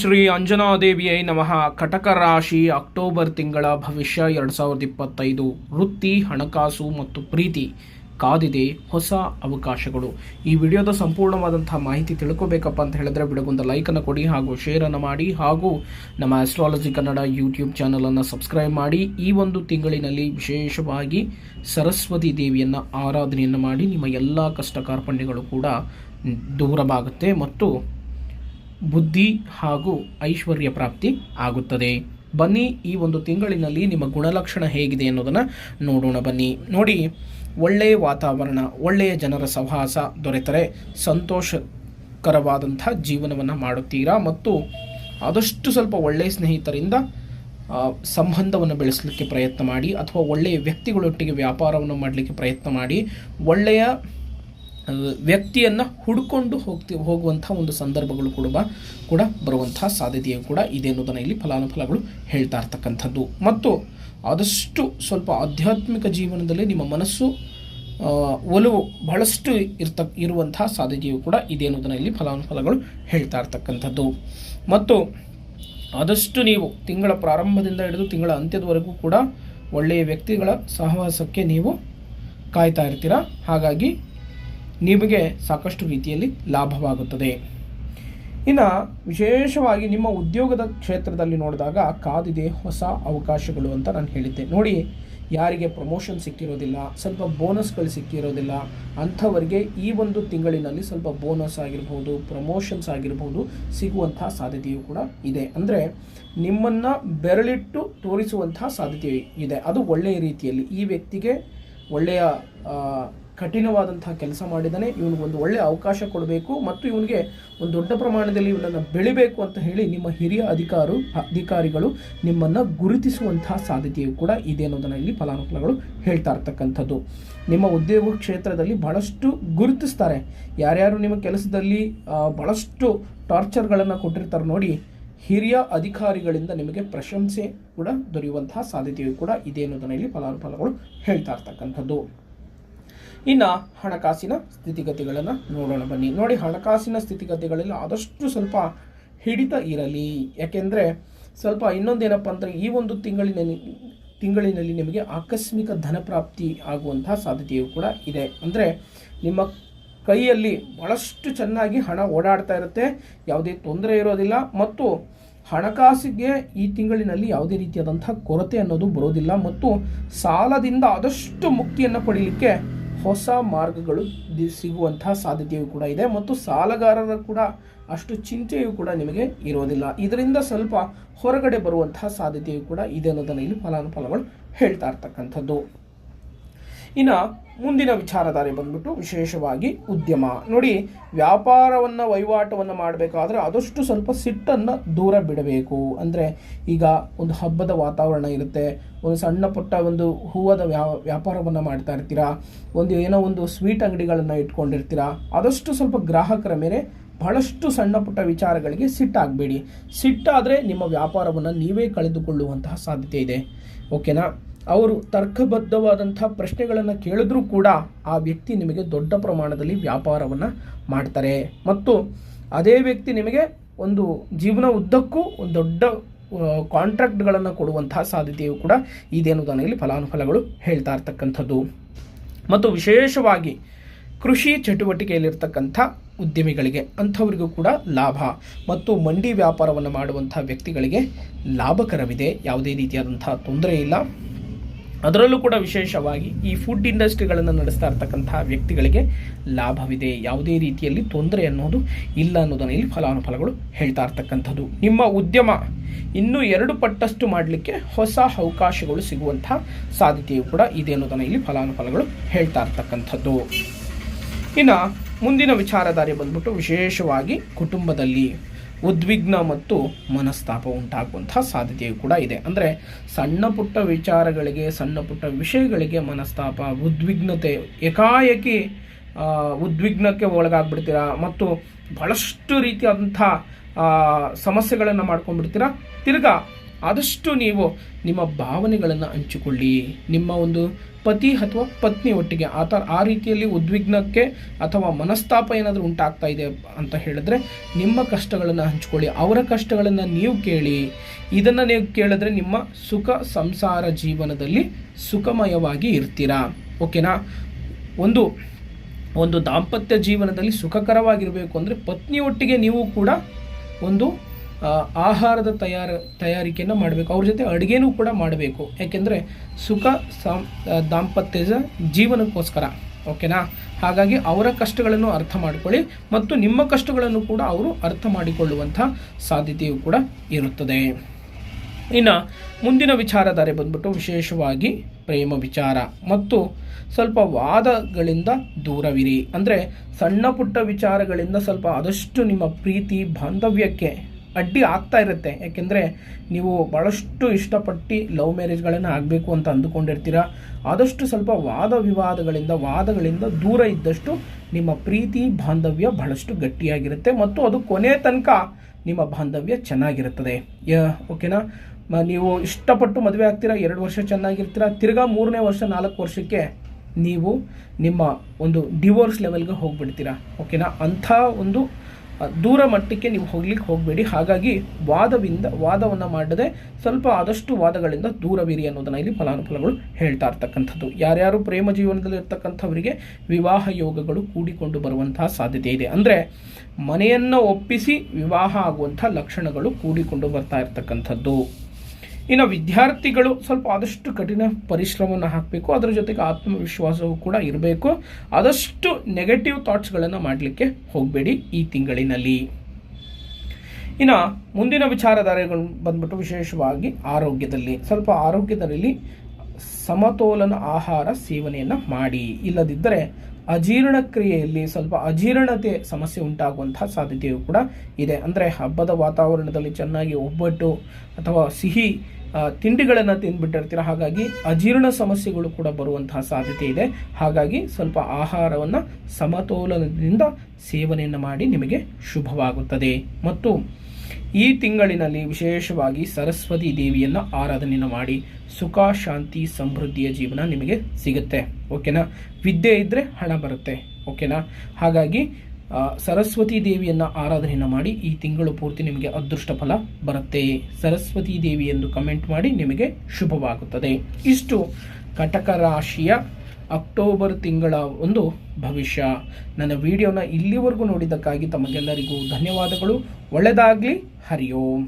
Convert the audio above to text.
ಶ್ರೀ ಅಂಜನಾದೇವಿಯೈ ನಮಃ. ಕಟಕ ರಾಶಿ ಅಕ್ಟೋಬರ್ ತಿಂಗಳ ಭವಿಷ್ಯ ಎರಡು ಸಾವಿರದ ಇಪ್ಪತ್ತೈದು. ವೃತ್ತಿ, ಹಣಕಾಸು ಮತ್ತು ಪ್ರೀತಿ ಕಾದಿದೆ ಹೊಸ ಅವಕಾಶಗಳು. ಈ ವಿಡಿಯೋದ ಸಂಪೂರ್ಣವಾದಂತಹ ಮಾಹಿತಿ ತಿಳ್ಕೋಬೇಕಪ್ಪ ಅಂತ ಹೇಳಿದ್ರೆ ವಿಡಿಯೋಗೊಂದು ಲೈಕನ್ನು ಕೊಡಿ ಹಾಗೂ ಶೇರನ್ನು ಮಾಡಿ ಹಾಗೂ ನಮ್ಮ ಆಸ್ಟ್ರಾಲಜಿ ಕನ್ನಡ ಯೂಟ್ಯೂಬ್ ಚಾನಲನ್ನು ಸಬ್ಸ್ಕ್ರೈಬ್ ಮಾಡಿ. ಈ ಒಂದು ತಿಂಗಳಿನಲ್ಲಿ ವಿಶೇಷವಾಗಿ ಸರಸ್ವತಿ ದೇವಿಯನ್ನು ಆರಾಧನೆಯನ್ನು ಮಾಡಿ ನಿಮ್ಮ ಎಲ್ಲ ಕಷ್ಟ ಕಾರ್ಪಣ್ಯಗಳು ಕೂಡ ದೂರವಾಗುತ್ತೆ ಮತ್ತು ಬುದ್ಧಿ ಹಾಗೂ ಐಶ್ವರ್ಯ ಪ್ರಾಪ್ತಿ ಆಗುತ್ತದೆ. ಬನ್ನಿ ಈ ಒಂದು ತಿಂಗಳಿನಲ್ಲಿ ನಿಮ್ಮ ಗುಣಲಕ್ಷಣ ಹೇಗಿದೆ ಅನ್ನೋದನ್ನು ನೋಡೋಣ ಬನ್ನಿ. ನೋಡಿ ಒಳ್ಳೆಯ ವಾತಾವರಣ, ಒಳ್ಳೆಯ ಜನರ ಸಹವಾಸ ದೊರೆತರೆ, ಸಂತೋಷಕರವಾದಂಥ ಜೀವನವನ್ನು ಮಾಡುತ್ತೀರಾ ಮತ್ತು ಆದಷ್ಟು ಸ್ವಲ್ಪ ಒಳ್ಳೆಯ ಸ್ನೇಹಿತರಿಂದ ಸಂಬಂಧವನ್ನು ಬೆಳೆಸಲಿಕ್ಕೆ ಪ್ರಯತ್ನ ಮಾಡಿ ಅಥವಾ ಒಳ್ಳೆಯ ವ್ಯಕ್ತಿಗಳೊಟ್ಟಿಗೆ ವ್ಯಾಪಾರವನ್ನು ಮಾಡಲಿಕ್ಕೆ ಪ್ರಯತ್ನ ಮಾಡಿ, ಒಳ್ಳೆಯ ವ್ಯಕ್ತಿಯನ್ನು ಹುಡ್ಕೊಂಡು ಹೋಗ್ತಿ, ಹೋಗುವಂಥ ಒಂದು ಸಂದರ್ಭಗಳು ಕೂಡ ಕೂಡ ಬರುವಂಥ ಸಾಧ್ಯತೆಯು ಕೂಡ ಇದೆ ಅನ್ನೋದನ್ನು ಇಲ್ಲಿ ಫಲಾನುಫಲಗಳು ಹೇಳ್ತಾ ಇರ್ತಕ್ಕಂಥದ್ದು. ಮತ್ತು ಆದಷ್ಟು ಸ್ವಲ್ಪ ಆಧ್ಯಾತ್ಮಿಕ ಜೀವನದಲ್ಲಿ ನಿಮ್ಮ ಮನಸ್ಸು ಒಲವು ಬಹಳಷ್ಟು ಇರ್ತ ಇರುವಂತಹ ಸಾಧ್ಯತೆಯು ಕೂಡ ಇದೆ ಅನ್ನೋದನ್ನು ಇಲ್ಲಿ ಫಲಾನುಫಲಗಳು ಹೇಳ್ತಾ ಇರ್ತಕ್ಕಂಥದ್ದು. ಮತ್ತು ಆದಷ್ಟು ನೀವು ತಿಂಗಳ ಪ್ರಾರಂಭದಿಂದ ಹಿಡಿದು ತಿಂಗಳ ಅಂತ್ಯದವರೆಗೂ ಕೂಡ ಒಳ್ಳೆಯ ವ್ಯಕ್ತಿಗಳ ಸಹವಾಸಕ್ಕೆ ನೀವು ಕಾಯ್ತಾ ಇರ್ತೀರ. ಹಾಗಾಗಿ ನಿಮಗೆ ಸಾಕಷ್ಟು ರೀತಿಯಲ್ಲಿ ಲಾಭವಾಗುತ್ತದೆ. ಇನ್ನು ವಿಶೇಷವಾಗಿ ನಿಮ್ಮ ಉದ್ಯೋಗದ ಕ್ಷೇತ್ರದಲ್ಲಿ ನೋಡಿದಾಗ ಕಾದಿದೆ ಹೊಸ ಅವಕಾಶಗಳು ಅಂತ ನಾನು ಹೇಳಿದ್ದೆ. ನೋಡಿ, ಯಾರಿಗೆ ಪ್ರಮೋಷನ್ ಸಿಕ್ಕಿರೋದಿಲ್ಲ, ಸ್ವಲ್ಪ ಬೋನಸ್ಗಳು ಸಿಕ್ಕಿರೋದಿಲ್ಲ, ಅಂಥವರಿಗೆ ಈ ಒಂದು ತಿಂಗಳಿನಲ್ಲಿ ಸ್ವಲ್ಪ ಬೋನಸ್ ಆಗಿರ್ಬೋದು ಪ್ರಮೋಷನ್ಸ್ ಆಗಿರ್ಬೋದು ಸಿಗುವಂಥ ಸಾಧ್ಯತೆಯು ಕೂಡ ಇದೆ. ಅಂದರೆ ನಿಮ್ಮನ್ನು ಬೆರಳಿಟ್ಟು ತೋರಿಸುವಂಥ ಸಾಧ್ಯತೆ ಇದೆ. ಅದು ಒಳ್ಳೆಯ ರೀತಿಯಲ್ಲಿ ಈ ವ್ಯಕ್ತಿಗೆ ಒಳ್ಳೆಯ ಕಠಿಣವಾದಂತಹ ಕೆಲಸ ಮಾಡಿದ್ದಾನೆ ಇವನಿಗೆ ಒಂದು ಒಳ್ಳೆಯ ಅವಕಾಶ ಕೊಡಬೇಕು ಮತ್ತು ಇವನಿಗೆ ಒಂದು ದೊಡ್ಡ ಪ್ರಮಾಣದಲ್ಲಿ ಇವನನ್ನು ಬೆಳಿಬೇಕು ಅಂತ ಹೇಳಿ ನಿಮ್ಮ ಹಿರಿಯ ಅಧಿಕಾರು, ಅಧಿಕಾರಿಗಳು ನಿಮ್ಮನ್ನು ಗುರುತಿಸುವಂತಹ ಸಾಧ್ಯತೆಯು ಕೂಡ ಇದೆ ಅನ್ನೋದನ್ನು ಇಲ್ಲಿ ಫಲಾನುಫಲಗಳು ಹೇಳ್ತಾ ಇರ್ತಕ್ಕಂಥದ್ದು. ನಿಮ್ಮ ಉದ್ಯೋಗ ಕ್ಷೇತ್ರದಲ್ಲಿ ಬಹಳಷ್ಟು ಗುರುತಿಸ್ತಾರೆ. ಯಾರ್ಯಾರು ನಿಮ್ಮ ಕೆಲಸದಲ್ಲಿ ಬಹಳಷ್ಟು ಟಾರ್ಚರ್ಗಳನ್ನು ಕೊಟ್ಟಿರ್ತಾರೆ ನೋಡಿ, ಹಿರಿಯ ಅಧಿಕಾರಿಗಳಿಂದ ನಿಮಗೆ ಪ್ರಶಂಸೆ ಕೂಡ ದೊರೆಯುವಂತಹ ಸಾಧ್ಯತೆಯು ಕೂಡ ಇದೆ ಅನ್ನೋದನ್ನು ಇಲ್ಲಿ ಫಲಾನುಫಲಗಳು ಹೇಳ್ತಾ ಇರ್ತಕ್ಕಂಥದ್ದು. ಇನ್ನು ಹಣಕಾಸಿನ ಸ್ಥಿತಿಗತಿಗಳನ್ನು ನೋಡೋಣ ಬನ್ನಿ. ನೋಡಿ, ಹಣಕಾಸಿನ ಸ್ಥಿತಿಗತಿಗಳಲ್ಲಿ ಆದಷ್ಟು ಸ್ವಲ್ಪ ಹಿಡಿತ ಇರಲಿ. ಯಾಕೆಂದರೆ ಸ್ವಲ್ಪ ಇನ್ನೊಂದೇನಪ್ಪ ಅಂದರೆ ಈ ಒಂದು ತಿಂಗಳಿನಲ್ಲಿ ತಿಂಗಳಿನಲ್ಲಿ ನಿಮಗೆ ಆಕಸ್ಮಿಕ ಧನ ಪ್ರಾಪ್ತಿ ಆಗುವಂತಹ ಸಾಧ್ಯತೆಯು ಕೂಡ ಇದೆ. ಅಂದರೆ ನಿಮ್ಮ ಕೈಯಲ್ಲಿ ಭಾಳಷ್ಟು ಚೆನ್ನಾಗಿ ಹಣ ಓಡಾಡ್ತಾ ಇರುತ್ತೆ, ಯಾವುದೇ ತೊಂದರೆ ಇರೋದಿಲ್ಲ, ಮತ್ತು ಹಣಕಾಸಿಗೆ ಈ ತಿಂಗಳಿನಲ್ಲಿ ಯಾವುದೇ ರೀತಿಯಾದಂಥ ಕೊರತೆ ಅನ್ನೋದು ಬರೋದಿಲ್ಲ, ಮತ್ತು ಸಾಲದಿಂದ ಆದಷ್ಟು ಮುಕ್ತಿಯನ್ನು ಪಡೀಲಿಕ್ಕೆ ಹೊಸ ಮಾರ್ಗಗಳು ಸಿಗುವಂತಹ ಸಾಧ್ಯತೆಯು ಕೂಡ ಇದೆ ಮತ್ತು ಸಾಲಗಾರರ ಕೂಡ ಅಷ್ಟು ಚಿಂತೆಯು ಕೂಡ ನಿಮಗೆ ಇರೋದಿಲ್ಲ ಇದರಿಂದ ಸ್ವಲ್ಪ ಹೊರಗಡೆ ಬರುವಂತಹ ಸಾಧ್ಯತೆಯು ಕೂಡ ಇದೆ ಅನ್ನೋದನ್ನು ಇಲ್ಲಿ ಫಲಾನುಫಲಗಳು ಹೇಳ್ತಾ ಇರ್ತಕ್ಕಂಥದ್ದು. ಇನ್ನು ಮುಂದಿನ ವಿಚಾರಧಾರೆ ಬಂದ್ಬಿಟ್ಟು ವಿಶೇಷವಾಗಿ ಉದ್ಯಮ. ನೋಡಿ, ವ್ಯಾಪಾರವನ್ನು, ವಹಿವಾಟವನ್ನು ಮಾಡಬೇಕಾದ್ರೆ ಆದಷ್ಟು ಸ್ವಲ್ಪ ಸಿಟ್ಟನ್ನು ದೂರ ಬಿಡಬೇಕು. ಅಂದರೆ ಈಗ ಒಂದು ಹಬ್ಬದ ವಾತಾವರಣ ಇರುತ್ತೆ. ಒಂದು ಸಣ್ಣ ಪುಟ್ಟ ಒಂದು ಹೂವದ ವ್ಯಾ, ವ್ಯಾಪಾರವನ್ನು ಮಾಡ್ತಾ ಇರ್ತೀರಾ? ಒಂದು ಏನೋ ಒಂದು ಸ್ವೀಟ್ ಅಂಗಡಿಗಳನ್ನು ಇಟ್ಕೊಂಡಿರ್ತೀರಾ? ಆದಷ್ಟು ಸ್ವಲ್ಪ ಗ್ರಾಹಕರ ಮೇಲೆ ಬಹಳಷ್ಟು ಸಣ್ಣ ಪುಟ್ಟ ವಿಚಾರಗಳಿಗೆ ಸಿಟ್ಟಾಗಬೇಡಿ. ಸಿಟ್ಟಾದರೆ ನಿಮ್ಮ ವ್ಯಾಪಾರವನ್ನು ನೀವೇ ಕಳೆದುಕೊಳ್ಳುವಂತಹ ಸಾಧ್ಯತೆ ಇದೆ. ಓಕೆನಾ? ಅವರು ತರ್ಕಬದ್ಧವಾದಂಥ ಪ್ರಶ್ನೆಗಳನ್ನು ಕೇಳಿದ್ರೂ ಕೂಡ ಆ ವ್ಯಕ್ತಿ ನಿಮಗೆ ದೊಡ್ಡ ಪ್ರಮಾಣದಲ್ಲಿ ವ್ಯಾಪಾರವನ್ನು ಮಾಡ್ತಾರೆ. ಮತ್ತು ಅದೇ ವ್ಯಕ್ತಿ ನಿಮಗೆ ಒಂದು ಜೀವನ ಉದ್ದಕ್ಕೂ ಒಂದು ದೊಡ್ಡ ಕಾಂಟ್ರಾಕ್ಟ್ಗಳನ್ನು ಕೊಡುವಂತಹ ಸಾಧ್ಯತೆಯು ಕೂಡ ಇದೆ ಅನ್ನೋದನ್ನು ಇಲ್ಲಿ ಫಲಾನುಫಲಗಳು ಹೇಳ್ತಾ ಇರ್ತಕ್ಕಂಥದ್ದು. ಮತ್ತು ವಿಶೇಷವಾಗಿ ಕೃಷಿ ಚಟುವಟಿಕೆಯಲ್ಲಿರ್ತಕ್ಕಂಥ ಉದ್ಯಮಿಗಳಿಗೆ ಅಂಥವರಿಗೂ ಕೂಡ ಲಾಭ. ಮತ್ತು ಮಂಡಿ ವ್ಯಾಪಾರವನ್ನು ಮಾಡುವಂಥ ವ್ಯಕ್ತಿಗಳಿಗೆ ಲಾಭಕರವಿದೆ. ಯಾವುದೇ ರೀತಿಯಾದಂಥ ತೊಂದರೆ ಇಲ್ಲ. ಅದರಲ್ಲೂ ಕೂಡ ವಿಶೇಷವಾಗಿ ಈ ಫುಡ್ ಇಂಡಸ್ಟ್ರಿಗಳನ್ನು ನಡೆಸ್ತಾ ಇರ್ತಕ್ಕಂತಹ ವ್ಯಕ್ತಿಗಳಿಗೆ ಲಾಭವಿದೆ. ಯಾವುದೇ ರೀತಿಯಲ್ಲಿ ತೊಂದರೆ ಅನ್ನೋದು ಇಲ್ಲ ಅನ್ನೋದನ್ನು ಇಲ್ಲಿ ಫಲಾನುಫಲಗಳು ಹೇಳ್ತಾ ಇರ್ತಕ್ಕಂಥದ್ದು. ನಿಮ್ಮ ಉದ್ಯಮ ಇನ್ನೂ ಎರಡು ಪಟ್ಟಷ್ಟು ಮಾಡಲಿಕ್ಕೆ ಹೊಸ ಅವಕಾಶಗಳು ಸಿಗುವಂತಹ ಸಾಧ್ಯತೆಯು ಕೂಡ ಇದೆ ಅನ್ನೋದನ್ನು ಇಲ್ಲಿ ಫಲಾನುಫಲಗಳು ಹೇಳ್ತಾ ಇರ್ತಕ್ಕಂಥದ್ದು. ಇನ್ನು ಮುಂದಿನ ವಿಚಾರಧಾರೆ ಬಂದ್ಬಿಟ್ಟು ವಿಶೇಷವಾಗಿ ಕುಟುಂಬದಲ್ಲಿ. ಉದ್ವಿಗ್ನ ಮತ್ತು ಮನಸ್ತಾಪ ಉಂಟಾಗುವಂತಹ ಸಾಧ್ಯತೆಯು ಕೂಡ ಇದೆ. ಅಂದರೆ ಸಣ್ಣ ಪುಟ್ಟ ವಿಚಾರಗಳಿಗೆ, ಸಣ್ಣ ಪುಟ್ಟ ವಿಷಯಗಳಿಗೆ ಮನಸ್ತಾಪ, ಉದ್ವಿಗ್ನತೆ, ಏಕಾಏಕಿ ಉದ್ವಿಗ್ನಕ್ಕೆ ಒಳಗಾಗ್ಬಿಡ್ತೀರಾ ಮತ್ತು ಬಹಳಷ್ಟು ರೀತಿಯಾದಂಥ ಸಮಸ್ಯೆಗಳನ್ನು ಮಾಡ್ಕೊಂಡ್ಬಿಡ್ತೀರಾ, ತಿರ್ಗಾ ಆದಷ್ಟು ನೀವು ನಿಮ್ಮ ಭಾವನೆಗಳನ್ನು ಹಂಚಿಕೊಳ್ಳಿ. ನಿಮ್ಮ ಒಂದು ಪತಿ ಅಥವಾ ಪತ್ನಿ ಒಟ್ಟಿಗೆ ಆ ಥರ ಆ ರೀತಿಯಲ್ಲಿ ಉದ್ವಿಗ್ನಕ್ಕೆ ಅಥವಾ ಮನಸ್ತಾಪ ಏನಾದರೂ ಉಂಟಾಗ್ತಾ ಇದೆ ಅಂತ ಹೇಳಿದ್ರೆ ನಿಮ್ಮ ಕಷ್ಟಗಳನ್ನು ಹಂಚಿಕೊಳ್ಳಿ. ಅವರ ಕಷ್ಟಗಳನ್ನು ನೀವು ಕೇಳಿ. ಇದನ್ನು ನೀವು ಕೇಳಿದ್ರೆ ನಿಮ್ಮ ಸುಖ ಸಂಸಾರ ಜೀವನದಲ್ಲಿ ಸುಖಮಯವಾಗಿ ಇರ್ತೀರಾ. ಓಕೆನಾ? ಒಂದು ಒಂದು ದಾಂಪತ್ಯ ಜೀವನದಲ್ಲಿ ಸುಖಕರವಾಗಿರಬೇಕು ಅಂದರೆ ಪತ್ನಿಯೊಟ್ಟಿಗೆ ನೀವು ಕೂಡ ಒಂದು ಆಹಾರದ ತಯಾರ, ತಯಾರಿಕೆಯನ್ನು ಮಾಡಬೇಕು. ಅವ್ರ ಜೊತೆ ಅಡುಗೆನೂ ಕೂಡ ಮಾಡಬೇಕು. ಯಾಕೆಂದರೆ ಸುಖ, ಸಾಂ ದಾಂಪತ್ಯದ ಜೀವನಕ್ಕೋಸ್ಕರ. ಓಕೆನಾ? ಹಾಗಾಗಿ ಅವರ ಕಷ್ಟಗಳನ್ನು ಅರ್ಥ ಮಾಡಿಕೊಳ್ಳಿ ಮತ್ತು ನಿಮ್ಮ ಕಷ್ಟಗಳನ್ನು ಕೂಡ ಅವರು ಅರ್ಥ ಮಾಡಿಕೊಳ್ಳುವಂಥ ಸಾಧ್ಯತೆಯೂ ಕೂಡ ಇರುತ್ತದೆ. ಇನ್ನು ಮುಂದಿನ ವಿಚಾರಧಾರೆ ಬಂದ್ಬಿಟ್ಟು ವಿಶೇಷವಾಗಿ ಪ್ರೇಮ ವಿಚಾರ ಮತ್ತು ಸ್ವಲ್ಪ ವಾದಗಳಿಂದ ದೂರವಿರಿ. ಅಂದರೆ ಸಣ್ಣ ಪುಟ್ಟ ವಿಚಾರಗಳಿಂದ ಸ್ವಲ್ಪ ಆದಷ್ಟು ನಿಮ್ಮ ಪ್ರೀತಿ, ಬಾಂಧವ್ಯಕ್ಕೆ ಅಡ್ಡಿ ಆಗ್ತಾ ಇರುತ್ತೆ. ಯಾಕೆಂದರೆ ನೀವು ಭಾಳಷ್ಟು ಇಷ್ಟಪಟ್ಟು ಲವ್ ಮ್ಯಾರೇಜ್ಗಳನ್ನು ಆಗಬೇಕು ಅಂತ ಅಂದುಕೊಂಡಿರ್ತೀರ. ಆದಷ್ಟು ಸ್ವಲ್ಪ ವಾದ ವಿವಾದಗಳಿಂದ, ವಾದಗಳಿಂದ ದೂರ ಇದ್ದಷ್ಟು ನಿಮ್ಮ ಪ್ರೀತಿ, ಬಾಂಧವ್ಯ ಬಹಳಷ್ಟು ಗಟ್ಟಿಯಾಗಿರುತ್ತೆ ಮತ್ತು ಅದು ಕೊನೆ ತನಕ ನಿಮ್ಮ ಬಾಂಧವ್ಯ ಚೆನ್ನಾಗಿರುತ್ತದೆ. ಓಕೆನಾ? ನೀವು ಇಷ್ಟಪಟ್ಟು ಮದುವೆ ಆಗ್ತೀರಾ, ಎರಡು ವರ್ಷ ಚೆನ್ನಾಗಿರ್ತೀರ, ತಿರ್ಗಾ ಮೂರನೇ ವರ್ಷ, ನಾಲ್ಕು ವರ್ಷಕ್ಕೆ ನೀವು ನಿಮ್ಮ ಒಂದು ಡಿವೋರ್ಸ್ ಲೆವೆಲ್ಗೆ ಹೋಗ್ಬಿಡ್ತೀರಾ. ಓಕೆನಾ? ಅಂಥ ಒಂದು ದೂರ ಮಟ್ಟಕ್ಕೆ ನೀವು ಹೋಗ್ಲಿಕ್ಕೆ ಹೋಗಬೇಡಿ. ಹಾಗಾಗಿ ವಾದವಿಂದ, ವಾದವನ್ನು ಮಾಡದೆ ಸ್ವಲ್ಪ ಆದಷ್ಟು ವಾದಗಳಿಂದ ದೂರವಿರಿ ಅನ್ನೋದನ್ನ ಇಲ್ಲಿ ಫಲಾನುಫಲಗಳು ಹೇಳ್ತಾ ಇರ್ತಕ್ಕಂಥದ್ದು. ಯಾರ್ಯಾರು ಪ್ರೇಮ ಜೀವನದಲ್ಲಿ ಇರ್ತಕ್ಕಂಥವರಿಗೆ ವಿವಾಹ ಯೋಗಗಳು ಕೂಡಿಕೊಂಡು ಬರುವಂತಹ ಸಾಧ್ಯತೆ ಇದೆ. ಅಂದರೆ ಮನೆಯನ್ನು ಒಪ್ಪಿಸಿ ವಿವಾಹ ಆಗುವಂಥ ಲಕ್ಷಣಗಳು ಕೂಡಿಕೊಂಡು ಬರ್ತಾ ಇರ್ತಕ್ಕಂಥದ್ದು. ಇನ್ನು ವಿದ್ಯಾರ್ಥಿಗಳು ಸ್ವಲ್ಪ ಆದಷ್ಟು ಕಠಿಣ ಪರಿಶ್ರಮವನ್ನು ಹಾಕಬೇಕು. ಅದರ ಜೊತೆಗೆ ಆತ್ಮವಿಶ್ವಾಸವೂ ಕೂಡ ಇರಬೇಕು. ಆದಷ್ಟು ನೆಗೆಟಿವ್ ಥಾಟ್ಸ್ಗಳನ್ನು ಮಾಡಲಿಕ್ಕೆ ಹೋಗಬೇಡಿ ಈ ತಿಂಗಳಿನಲ್ಲಿ. ಇನ್ನು ಮುಂದಿನ ವಿಚಾರಧಾರೆಗಳು ಬಂದ್ಬಿಟ್ಟು ವಿಶೇಷವಾಗಿ ಆರೋಗ್ಯದಲ್ಲಿ. ಸ್ವಲ್ಪ ಆರೋಗ್ಯದಲ್ಲಿ ಸಮತೋಲನ ಆಹಾರ ಸೇವನೆಯನ್ನು ಮಾಡಿ. ಇಲ್ಲದಿದ್ದರೆ ಅಜೀರ್ಣ ಕ್ರಿಯೆಯಲ್ಲಿ ಸ್ವಲ್ಪ ಅಜೀರ್ಣತೆ ಸಮಸ್ಯೆ ಉಂಟಾಗುವಂತಹ ಸಾಧ್ಯತೆಯೂ ಕೂಡ ಇದೆ. ಅಂದರೆ ಹಬ್ಬದ ವಾತಾವರಣದಲ್ಲಿ ಚೆನ್ನಾಗಿ ಒಬ್ಬಟ್ಟು ಅಥವಾ ಸಿಹಿ ತಿಂಡಿಗಳನ್ನು ತಿಂದುಬಿಟ್ಟಿರ್ತೀರ ಹಾಗಾಗಿ ಅಜೀರ್ಣ ಸಮಸ್ಯೆಗಳು ಕೂಡ ಬರುವಂತಹ ಸಾಧ್ಯತೆ ಇದೆ. ಹಾಗಾಗಿ ಸ್ವಲ್ಪ ಆಹಾರವನ್ನು ಸಮತೋಲನದಿಂದ ಸೇವನೆಯನ್ನು ಮಾಡಿ ನಿಮಗೆ ಶುಭವಾಗುತ್ತದೆ. ಮತ್ತು ಈ ತಿಂಗಳಿನಲ್ಲಿ ವಿಶೇಷವಾಗಿ ಸರಸ್ವತಿ ದೇವಿಯನ್ನು ಆರಾಧನೆಯನ್ನು ಮಾಡಿ ಸುಖ, ಶಾಂತಿ, ಸಮೃದ್ಧಿಯ ಜೀವನ ನಿಮಗೆ ಸಿಗುತ್ತೆ. ಓಕೆನಾ? ವಿದ್ಯೆ ಇದ್ದರೆ ಹಣ ಬರುತ್ತೆ. ಓಕೆನಾ? ಹಾಗಾಗಿ ಸರಸ್ವತಿ ದೇವಿಯನ್ನು ಆರಾಧನೆಯನ್ನು ಮಾಡಿ ಈ ತಿಂಗಳು ಪೂರ್ತಿ ನಿಮಗೆ ಅದೃಷ್ಟ ಫಲ ಬರುತ್ತೆ. ಸರಸ್ವತಿ ದೇವಿ ಎಂದು ಕಮೆಂಟ್ ಮಾಡಿ ನಿಮಗೆ ಶುಭವಾಗುತ್ತದೆ. ಇಷ್ಟು ಕಟಕ ರಾಶಿಯ ಅಕ್ಟೋಬರ್ ತಿಂಗಳ ಒಂದು ಭವಿಷ್ಯ. ನನ್ನ ವಿಡಿಯೋನ ಇಲ್ಲಿವರೆಗೂ ನೋಡಿದ್ದಕ್ಕಾಗಿ ತಮಗೆಲ್ಲರಿಗೂ ಧನ್ಯವಾದಗಳು. ಒಳ್ಳೆಯದಾಗಲಿ ಹರಿ ಓಂ